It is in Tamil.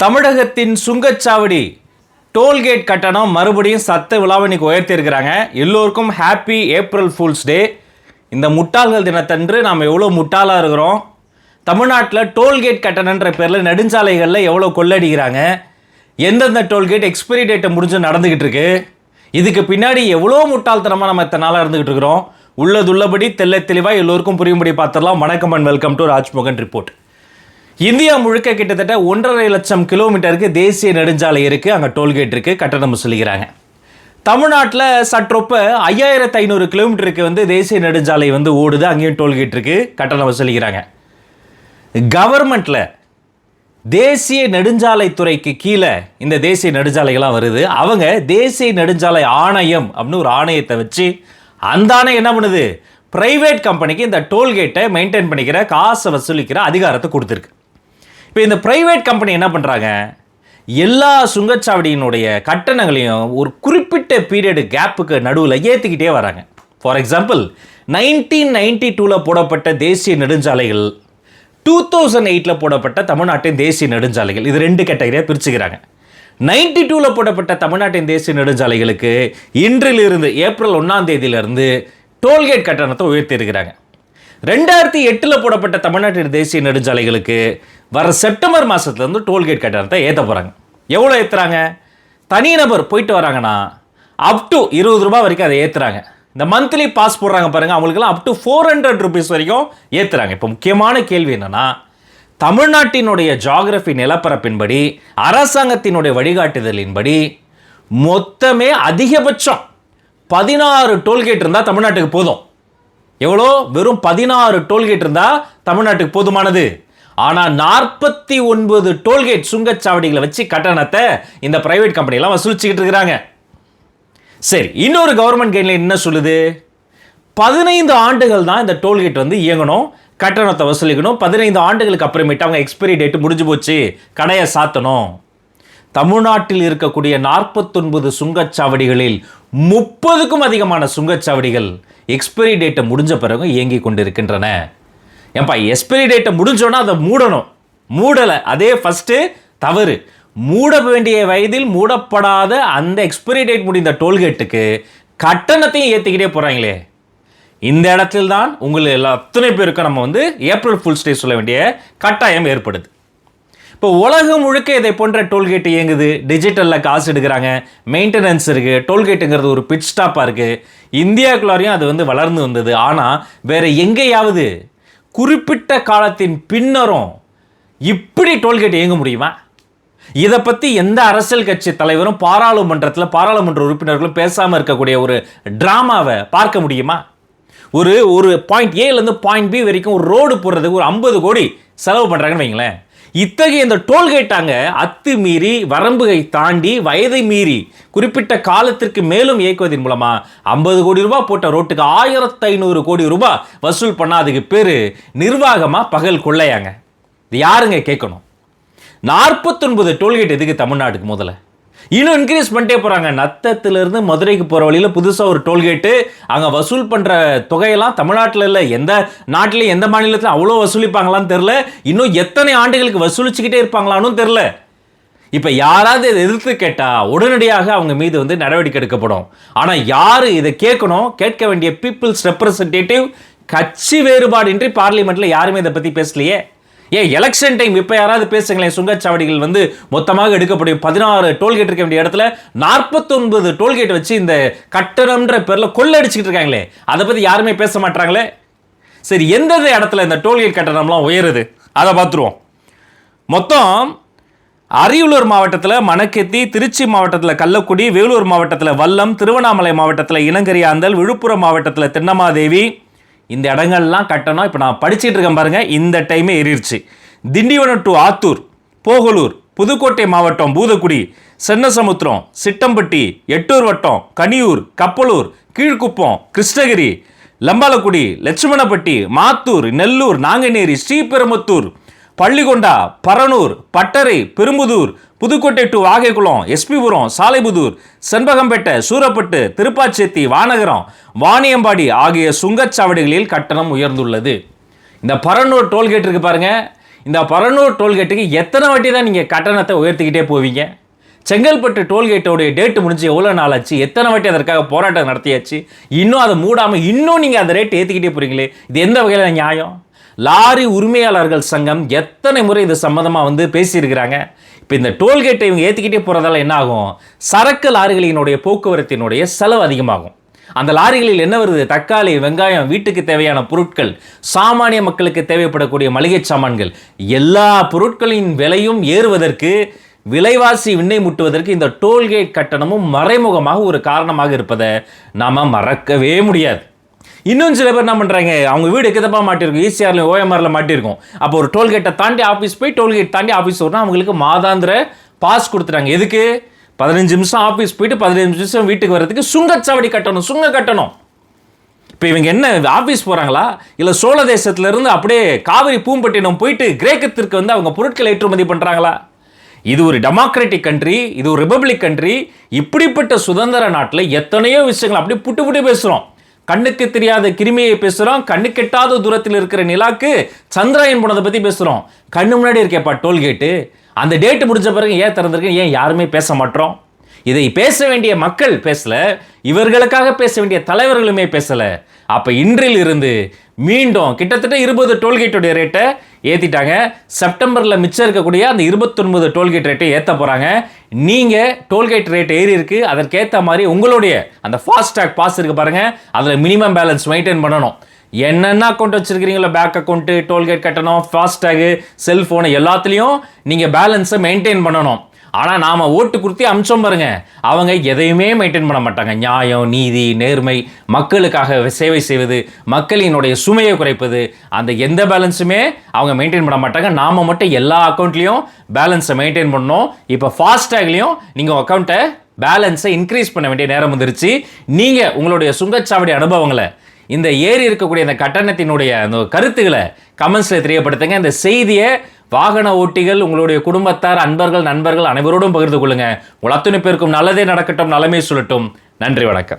தமிழகத்தின் சுங்கச்சாவடி டோல்கேட் கட்டணம் மறுபடியும் சத்த விழாவணிக்கு உயர்த்தியிருக்கிறாங்க. எல்லோருக்கும் ஹாப்பி ஏப்ரல் ஃபூல்ஸ் டே இந்த முட்டாள்கள் தினத்தன்று நாம் எவ்வளோ முட்டாளாக இருக்கிறோம். தமிழ்நாட்டில் டோல்கேட் கட்டணன்ற பேரில் நெடுஞ்சாலைகளில் எவ்வளோ கொள்ளடிக்கிறாங்க. எந்தெந்த டோல்கேட் எக்ஸ்பைரி டேட்டை முடிஞ்சு நடந்துக்கிட்டு இருக்கு. இதுக்கு பின்னாடி எவ்வளோ முட்டாள்தனமாக நம்ம இத்தனை நாளாக இருந்துக்கிட்டு இருக்கிறோம். உள்ளதுள்ளபடி தெல்ல தெளிவாக எல்லோருக்கும் புரியும்படி பார்த்துடலாம். வணக்கம் and welcome to Rajmohan report India முழுக்க கிட்டத்தட்ட ஒன்றரை லட்சம் கிலோமீட்டருக்கு தேசிய நெடுஞ்சாலை இருக்குது அங்கே டோல்கேட் இருக்குது கட்டணம் சொல்லிக்கிறாங்க. தமிழ்நாட்டில் சற்றொப்ப ஐயாயிரத்து ஐநூறு கிலோமீட்டருக்கு வந்து தேசிய நெடுஞ்சாலை வந்து ஓடுது. அங்கேயும் டோல்கேட் இருக்குது கட்டணம் வசூலிக்கிறாங்க கவர்மெண்ட்டில் தேசிய நெடுஞ்சாலைத்துறைக்கு கீழே இந்த தேசிய நெடுஞ்சாலைகள்லாம் வருது. அவங்க தேசிய நெடுஞ்சாலை ஆணையம் அப்படின்னு ஒரு ஆணையத்தை வச்சு அந்த ஆணையம் என்ன பண்ணுது? பிரைவேட் கம்பெனிக்கு இந்த டோல்கேட்டை மெயின்டைன் பண்ணிக்கிற காசை வசூலிக்கிற அதிகாரத்தை கொடுத்துருக்கு. இப்போ இந்த ப்ரைவேட் கம்பெனி என்ன பண்ணுறாங்க எல்லா சுங்கச்சாவடியினுடைய கட்டணங்களையும் ஒரு குறிப்பிட்ட பீரியடு கேப்புக்கு நடுவில் ஏற்றிக்கிட்டே வராங்க. ஃபார் எக்ஸாம்பிள் நைன்டீன் நைன்டி டூவில் போடப்பட்ட தேசிய நெடுஞ்சாலைகள் டூ தௌசண்ட் எயிட்டில் போடப்பட்ட தமிழ்நாட்டின் தேசிய நெடுஞ்சாலைகள் இது ரெண்டு கேட்டகரியாக பிரிச்சுக்கிறாங்க. நைன்டி டூவில் போடப்பட்ட தமிழ்நாட்டின் தேசிய நெடுஞ்சாலைகளுக்கு இன்றிலிருந்து ஏப்ரல் ஒன்றாம் தேதியிலிருந்து டோல்கேட் கட்டணத்தை உயர்த்தியிருக்கிறாங்க. ரெண்டாயிரத்தி எட்டில் போடப்பட்ட தமிழ்நாட்டின் தேசிய நெடுஞ்சாலைகளுக்கு வர செப்டம்பர் மாதத்துலேருந்து டோல்கேட் கட்டணத்தை ஏற்ற போகிறாங்க எவ்வளோ ஏற்றுறாங்க தனிநபர் போயிட்டு வராங்கன்னா அப் டு இருபது ரூபா வரைக்கும் அதை ஏற்றுறாங்க இந்த மந்த்லி பாஸ் போடுறாங்க பாருங்கள் அவங்களுக்குலாம் up to four hundred rupees வரைக்கும் ஏற்றுறாங்க இப்போ முக்கியமான கேள்வி என்னென்னா தமிழ்நாட்டினுடைய ஜாகிரபி நிலப்பரப்பின்படி அரசாங்கத்தினுடைய வழிகாட்டுதலின்படி மொத்தமே அதிகபட்சம் பதினாறு டோல்கேட் இருந்தால் தமிழ்நாட்டுக்கு போதும். எவ்வளோ? வெறும் பதினாறு டோல்கேட் இருந்தால் தமிழ்நாட்டுக்கு போதுமானது. ஆனால் நாற்பத்தி ஒன்பது டோல்கேட் சுங்கச்சாவடிகளை வச்சு கட்டணத்தை இந்த பிரைவேட் கம்பெனிலாம் வசூலிச்சுக்கிட்டு இருக்கிறாங்க. சரி இன்னொரு கவர்மெண்ட் கைட்லைன் என்ன சொல்லுது? பதினைந்து ஆண்டுகள் தான் இந்த டோல்கேட் வந்து இயங்கணும் கட்டணத்தை வசூலிக்கணும். பதினைந்து ஆண்டுகளுக்கு அப்புறமேட்டு அவங்க எக்ஸ்பைரி டேட்டு முடிஞ்சு போச்சு கடையை சாத்தணும். தமிழ்நாட்டில் இருக்கக்கூடிய நாற்பத்தொன்பது சுங்கச்சாவடிகளில் முப்பதுக்கும் அதிகமான சுங்கச்சாவடிகள் எக்ஸ்பைரி டேட்டை முடிஞ்ச பிறகு இயங்கி கொண்டிருக்கின்றன. ஏன்பா எக்ஸ்பைரி டேட்டை முடிஞ்சோன்னா அதை மூடணும். மூடலை. அதே ஃபஸ்ட்டு தவறு. மூட வேண்டிய வயதில் மூடப்படாத அந்த எக்ஸ்பைரி டேட் முடிந்த டோல்கேட்டுக்கு கட்டணத்தையும் ஏற்றிக்கிட்டே போகிறாங்களே இந்த இடத்தில் தான் உங்களை எல்லா அத்தனை பேருக்கும் நம்ம வந்து ஏப்ரல் ஃபுல் ஸ்டே சொல்ல வேண்டிய கட்டாயம் ஏற்படுது. இப்போ உலகம் முழுக்க இதை போன்ற டோல்கேட் இயங்குது. டிஜிட்டலில் காசு எடுக்கிறாங்க. மெயின்டெனன்ஸ் இருக்குது டோல்கேட்டுங்கிறது ஒரு பிட் ஸ்டாப்பாக இருக்குது இந்தியாக்குள்ளாரையும் அது வந்து வளர்ந்து வந்தது. ஆனால் வேறு எங்கேயாவது குறிப்பிட்ட காலத்தின் பின்னரும் இப்படி டோல்கேட் இயங்க முடியுமா? இதை பற்றி எந்த அரசியல் கட்சி தலைவரும் பாராளுமன்றத்தில் பாராளுமன்ற உறுப்பினர்களும் பேசாமல் இருக்கக்கூடிய ஒரு ட்ராமாவை பார்க்க முடியுமா? ஒரு ஒரு பாயிண்ட் ஏலேருந்து பாயிண்ட் பி வரைக்கும் ஒரு ரோடு போடுறதுக்கு ஒரு ஐம்பது கோடி செலவு பண்ணுறாங்கன்னு வைங்களேன். இத்தகைய இந்த டோல்கேட்டாங்க அத்து மீறி வரம்புகை தாண்டி வயதை மீறி குறிப்பிட்ட காலத்திற்கு மேலும் இயக்குவதன் மூலமா ஐம்பது கோடி ரூபாய் போட்ட ரோட்டுக்கு ஆயிரத்து ஐநூறு கோடி ரூபாய் வசூல் பண்ணா அதுக்கு நிர்வாகமாக பகல் கொள்ளையாங்க. இது யாருங்க கேட்கணும்? நாற்பத்தொன்பது டோல்கேட் எதுக்கு தமிழ்நாட்டுக்கு முதல்ல? இன்னும் இன்க்ரீஸ் பண்ணிட்டே போகிறாங்க நத்தத்திலிருந்து மதுரைக்கு போகிற வழியில் புதுசாக ஒரு டோல்கேட்டு அங்கே வசூல் பண்ணுற தொகையெல்லாம் தமிழ்நாட்டில் இல்லை. எந்த நாட்டிலையும் எந்த மாநிலத்திலும் அவ்வளோ வசூலிப்பாங்களான்னு தெரில இன்னும் எத்தனை ஆண்டுகளுக்கு வசூலிச்சுக்கிட்டே இருப்பாங்களான்னு தெரில இப்போ யாராவது இதை எதிர்த்து கேட்டால் உடனடியாக அவங்க மீது வந்து நடவடிக்கை எடுக்கப்படும். ஆனால் யார் இதை கேட்கணும் கேட்க வேண்டிய பீப்புள்ஸ் ரெப்ரசன்டேட்டிவ் கட்சி வேறுபாடின்றி பார்லிமெண்ட்டில் யாருமே இதை பற்றி பேசலையே? ஏன் எலெக்ஷன் டைம் இப்போ யாராவது பேசுங்களேன். சுங்கச்சாவடிகள் வந்து மொத்தமாக எடுக்கப்படும் பதினாறு டோல்கேட் இருக்க வேண்டிய இடத்துல நாற்பத்தொன்பது டோல்கேட் வச்சு இந்த கட்டணம்ன்ற பேரில் கொள்ளடிச்சிக்கிட்டு இருக்காங்களே. அதை பற்றி யாருமே பேச மாட்டாங்களே? சரி எந்தெந்த இடத்துல இந்த டோல்கேட் கட்டணம்லாம் உயருது? அதை பார்த்துருவோம். மொத்தம் அரியலூர் மாவட்டத்தில் மணக்கெத்தி திருச்சி மாவட்டத்தில் கள்ளக்குடி வேலூர் மாவட்டத்தில் வல்லம் திருவண்ணாமலை மாவட்டத்தில் இளங்கரியாந்தல் விழுப்புரம் மாவட்டத்தில் தென்னமாதேவி இந்த இடங்கள்லாம் கட்டணம். இப்போ நான் படிச்சுட்டு இருக்கேன் பாருங்க இந்த டைமே ஏறிடுச்சு திண்டிவனம் டு ஆத்தூர் போகலூர் புதுக்கோட்டை மாவட்டம் பூதக்குடி சென்னசமுத்திரம் சிட்டம்பட்டி எட்டூர் வட்டம் கனியூர் கப்பலூர் கீழ்குப்பம் கிருஷ்ணகிரி லம்பாலக்குடி லட்சுமணப்பட்டி மாத்தூர் நெல்லூர் நாங்குநேரி ஸ்ரீபெரும்புத்தூர் பள்ளிகொண்டா பரனூர் பட்டறை பெரும்புதூர் புதுக்கோட்டை டு வாகைக்குளம் எஸ்பிபுரம் சாலைபுதூர் செண்பகம்பேட்டை சூரப்பட்டு திருப்பாச்சேத்தி வானகரம் வாணியம்பாடி ஆகிய சுங்கச்சாவடிகளில் கட்டணம் உயர்ந்துள்ளது. இந்த பரனூர் டோல்கேட் இருக்கு பாருங்க. இந்த பரனூர் டோல்கேட்டுக்கு எத்தனை வாட்டி தான் நீங்கள் கட்டணத்தை உயர்த்திக்கிட்டே போவீங்க? செங்கல்பட்டு டோல்கேட்டோடைய டேட்டு முடிஞ்சு எவ்வளோ நாள் ஆச்சு? எத்தனை வாட்டி அதற்காக போராட்டம் நடத்தியாச்சு? இன்னும் அதை மூடாமல் இன்னும் நீங்கள் அந்த ரேட் ஏற்றிக்கிட்டே போகிறீங்களே இது எந்த வகையில் நியாயம்? லாரி உரிமையாளர்கள் சங்கம் எத்தனை முறை இது சம்மந்தமாக வந்து பேசியிருக்கிறாங்க? இப்போ இந்த டோல்கேட்டை இவங்க ஏற்றிக்கிட்டே போகிறதால என்ன ஆகும்? சரக்கு லாரிகளினுடைய போக்குவரத்தினுடைய செலவு அதிகமாகும். அந்த லாரிகளில் என்ன வருது? தக்காளி வெங்காயம் வீட்டுக்கு தேவையான பொருட்கள் சாமானிய மக்களுக்கு தேவைப்படக்கூடிய மளிகை சாமான்கள் எல்லா பொருட்களின் விலையும் ஏறுவதற்கு விலைவாசி விண்ணை முட்டுவதற்கு இந்த டோல்கேட் கட்டணமும் மறைமுகமாக ஒரு காரணமாக இருப்பதை நாம் மறக்கவே முடியாது. இன்னும் சில பேர் என்ன பண்ணுறாங்க அவங்க வீடு எக்கத்தப்பா மாட்டிருக்கும் ஈசிஆர்ல ஓஎம்ஆரில் மாட்டிருக்கும் அப்போ ஒரு டோல்கேட்டை தாண்டி ஆஃபீஸ் போய் டோல்கேட் தாண்டி ஆஃபீஸ் வரணும் அவங்களுக்கு மாதாந்திர பாஸ் கொடுத்துட்டாங்க. எதுக்கு? பதினஞ்சு நிமிஷம் ஆஃபீஸ் போயிட்டு பதினஞ்சு நிமிஷம் வீட்டுக்கு வர்றதுக்கு சுங்கச்சாவடி கட்டணும் சுங்க கட்டணும். இப்போ இவங்க என்ன ஆஃபீஸ் போகிறாங்களா இல்லை சோழ தேசத்துலேருந்து அப்படியே காவிரி பூம்பட்டினம் போயிட்டு கிரேக்கத்திற்கு வந்து அவங்க பொருட்களை ஏற்றுமதி பண்ணுறாங்களா இது ஒரு டெமோக்ராட்டிக் கண்ட்ரி இது ஒரு ரிபப்ளிக் கண்ட்ரி இப்படிப்பட்ட சுதந்திர நாட்டில் எத்தனையோ விஷயங்கள் அப்படியே புட்டு புட்டு பேசுகிறோம் கண்ணுக்கு தெரியாத கிருமியை பேசுகிறோம் கண்ணு கெட்டாத தூரத்தில் இருக்கிற நிலாக்கு சந்திராயன் போனதை பற்றி பேசுகிறோம் கண்ணு முன்னாடி இருக்கேப்பா டோல்கேட்டு. அந்த டேட்டு முடிஞ்ச பிறகு ஏன் திறந்திருக்கு ஏன் யாருமே பேச மாட்டோம்? இதை பேச வேண்டிய மக்கள் பேசலை இவர்களுக்காக பேச வேண்டிய தலைவர்களுமே பேசலை. அப்போ இன்றில் இருந்து மீண்டும் கிட்டத்தட்ட இருபது டோல்கேட்டுடைய ரேட்டை ஏற்றிட்டாங்க செப்டம்பரில் மிச்சம் இருக்கக்கூடிய அந்த இருபத்தொன்பது டோல்கேட் ரேட்டை ஏற்ற போகிறாங்க நீங்கள் டோல்கேட் ரேட் ஏறி இருக்கு. அதற்கேற்ற மாதிரி உங்களுடைய அந்த ஃபாஸ்டாக் பாஸ் இருக்கு பாருங்கள் அதில் மினிமம் பேலன்ஸ் மெயின்டைன் பண்ணணும். என்னென்ன அக்கௌண்ட் வச்சிருக்கிறீங்களோ பேங்க் அக்கௌண்ட்டு டோல்கேட் கட்டணும் ஃபாஸ்டேகு செல்ஃபோனு எல்லாத்துலேயும் நீங்கள் பேலன்ஸை மெயின்டைன் பண்ணணும். ஆனால் நாம் ஓட்டு கொடுத்து அமிச்சோம் பாருங்க. அவங்க எதையுமே மெயின்டைன் பண்ண மாட்டாங்க. நியாயம் நீதி நேர்மை மக்களுக்காக சேவை செய்வது மக்களினுடைய சுமையை குறைப்பது அந்த எந்த பேலன்ஸுமே அவங்க மெயின்டைன் பண்ண மாட்டாங்க. நாம் மட்டும் எல்லா அக்கௌண்ட்லேயும் பேலன்ஸை மெயின்டைன் பண்ணணும் இப்போ ஃபாஸ்டேக்லேயும் நீங்கள் அக்கௌண்ட்டை பேலன்ஸை இன்க்ரீஸ் பண்ண வேண்டிய நேரம் வந்துருச்சு. நீங்கள் உங்களுடைய சுங்கச்சாவடி அனுபவங்களை இந்த ஏறி இருக்கக்கூடிய இந்த கட்டணத்தினுடைய அந்த கருத்துக்களை கமெண்ட்ஸில் தெரியப்படுத்துங்க. இந்த செய்தியை வாகன ஓட்டிகள் உங்களுடைய குடும்பத்தார் அன்பர்கள் நண்பர்கள் அனைவரோடும் பகிர்ந்து கொள்ளுங்கள் உங்கள் அத்தனை பேருக்கும் நல்லதே நடக்கட்டும் நலமே சொல்லட்டும். நன்றி வணக்கம்.